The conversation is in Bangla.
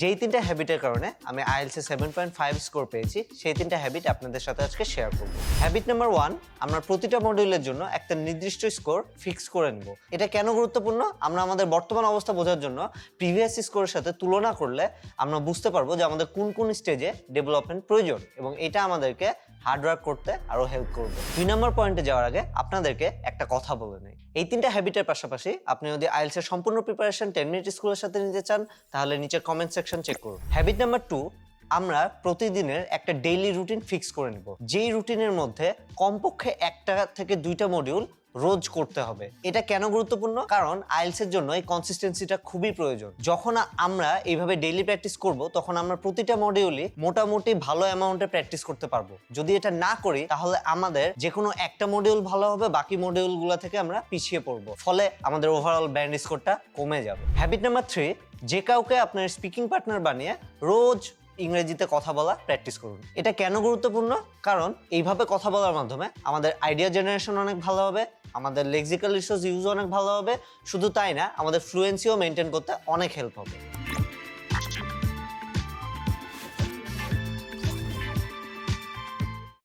যেই তিনটা হ্যাবিটের কারণে আমি IELTS seven point five score পেয়েছি, সেই তিনটা হ্যাবিট আপনাদের সাথে আজকে শেয়ার করব। হ্যাবিট নাম্বার ওয়ান আমরা প্রতিটা মডিউলের জন্য একটা নির্দিষ্ট স্কোর ফিক্স করে নেব। এটা কেন গুরুত্বপূর্ণ? আমরা আমাদের বর্তমান অবস্থা বোঝার জন্য প্রিভিয়াস স্কোরের সাথে তুলনা করলে আমরা বুঝতে পারব যে আমাদের কোন কোন স্টেজে ডেভেলপমেন্ট প্রয়োজন এবং এটা আমাদেরকে হার্ডওয়ার্ক করতে আরও হেল্প করবে। দুই নম্বর পয়েন্টে যাওয়ার আগে আপনাদেরকে একটা কথা বলে নেই। এই তিনটা হ্যাবিটের পাশাপাশি আপনি যদি আইলসের সম্পূর্ণ প্রিপারেশন টেন মিনিট স্কুলের সাথে নিতে চান, তাহলে নিচের কমেন্ট সেকশন চেক করুন। হ্যাবিট নাম্বার টু আমরা প্রতিদিনের একটা ডেইলি রুটিন ফিক্স করে নেব। যেই রুটিনের মধ্যে কমপক্ষে একটা থেকে দুইটা মডিউল রোজ করতে হবে। এটা কেন গুরুত্বপূর্ণ? কারণ আইএলস এর জন্য এই কনসিস্টেন্সিটা খুবই প্রয়োজন। যখন আমরা এইভাবে ডেইলি প্র্যাকটিস করব, তখন আমরা প্রতিটা মডিউলই মোটামুটি ভালো অ্যামাউন্টে প্র্যাকটিস করতে পারব। যদি এটা না করি, তাহলে আমাদের যে কোনো একটা মডিউল ভালো হবে, বাকি মডিউলগুলো থেকে আমরা পিছিয়ে পড়ব। ফলে আমাদের ওভারঅল ব্যান্ড স্কোরটা কমে যাবে। হ্যাবিট নাম্বার থ্রি যে কাউকে আপনার স্পিকিং পার্টনার বানিয়ে রোজ ইংরেজিতে কথা বলা প্র্যাকটিস করুন। এটা কেন গুরুত্বপূর্ণ? কারণ এইভাবে কথা বলার মাধ্যমে আমাদের আইডিয়া জেনারেশন অনেক ভালো হবে আমাদের লেক্সিক্যাল রিসোর্স ইউজ অনেক ভালো হবে। শুধু তাই না, আমাদের ফ্লুয়েন্সিও মেনটেন করতে অনেক হেল্প হবে।